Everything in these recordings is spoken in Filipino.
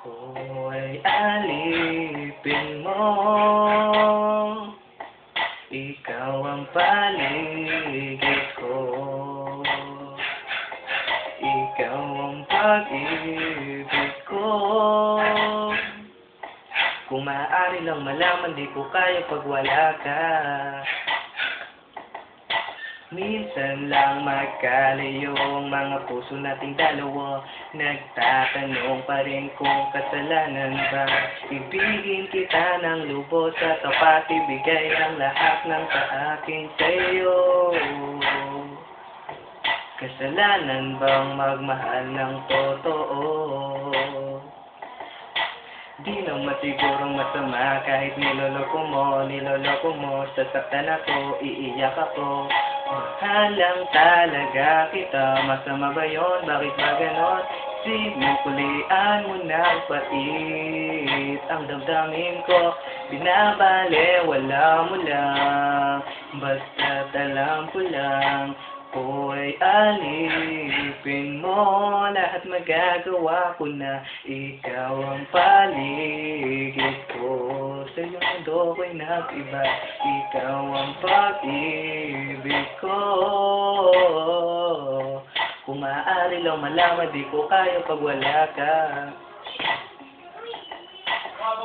Ako'y alipin mo. Ikaw ang paligid ko. Ikaw ang pag-ibig ko. Kung maaari lang malaman di ko kaya pag wala ka Minsan lang magkalayo ang mga puso nating dalawa. Nagtatanong pa rin kung kasalanan ba. Ibigin kita ng lubos at tapat. Ibigay ang lahat ng sa akin sa'yo. Kasalanan bang magmahal ng totoo? Di naman sigurong masama kahit niloloko mo, niloloko mo, sasaktan ako, iiyak ako. Mahal lang talaga kita, masama ba yun? Bakit ba ganon? Sinukulian mo ng pait. Ang damdamin ko, binabale, wala mo lang. Basta't alam ko lang, Ako'y alipin mo. Lahat magagawa ko na Ikaw ang paligid ko. Sa iyong mundo ko'y nag-iba Ikaw ang pag-ibig ko. Kung maaari lang malaman Di ko kaya pag wala ka.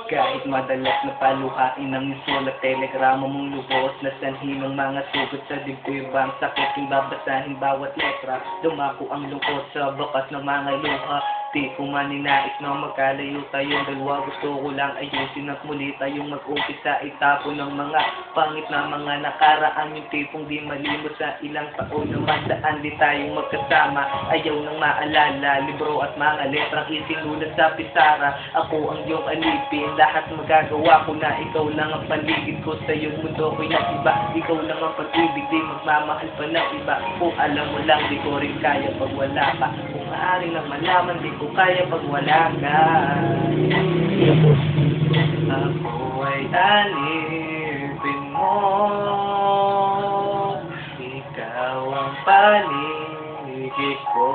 Kahit madalas na paluhain ng isol at telegrama mong lubos na sanhi ng mga sugot sa dibdib ang sakit yung babasahin bawat letra. Dumako ang lungkot sa bakas ng mga luha di ko maninais na magkalayo tayong dalawa gusto ko lang ayusin at muli tayong mag-umpisa itapon ng mga pangit na mga nakaraan. Yung tipong di malimot sa ilang taon naman saan di tayong magkasama. Ayaw nang maalala libro at mga letrang isinulat sa pisara. Ako ang iyong alipin lahat magagawa ko na ikaw lang ang paligid ko. Sa iyong mundo ko'y nag-iba ikaw lang ang pag-ibig di magmamahal pa ng iba. Kung alam mo lang di ko rin kaya pag wala ka kung maaari lang malaman di ko kaya pag wala ka ako ay alipin mo. Ikaw ang paligid ko.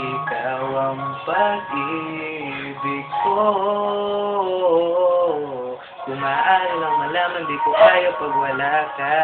Ikaw ang pag-ibig ko. Kung maaari lang malaman di ko kaya pag wala ka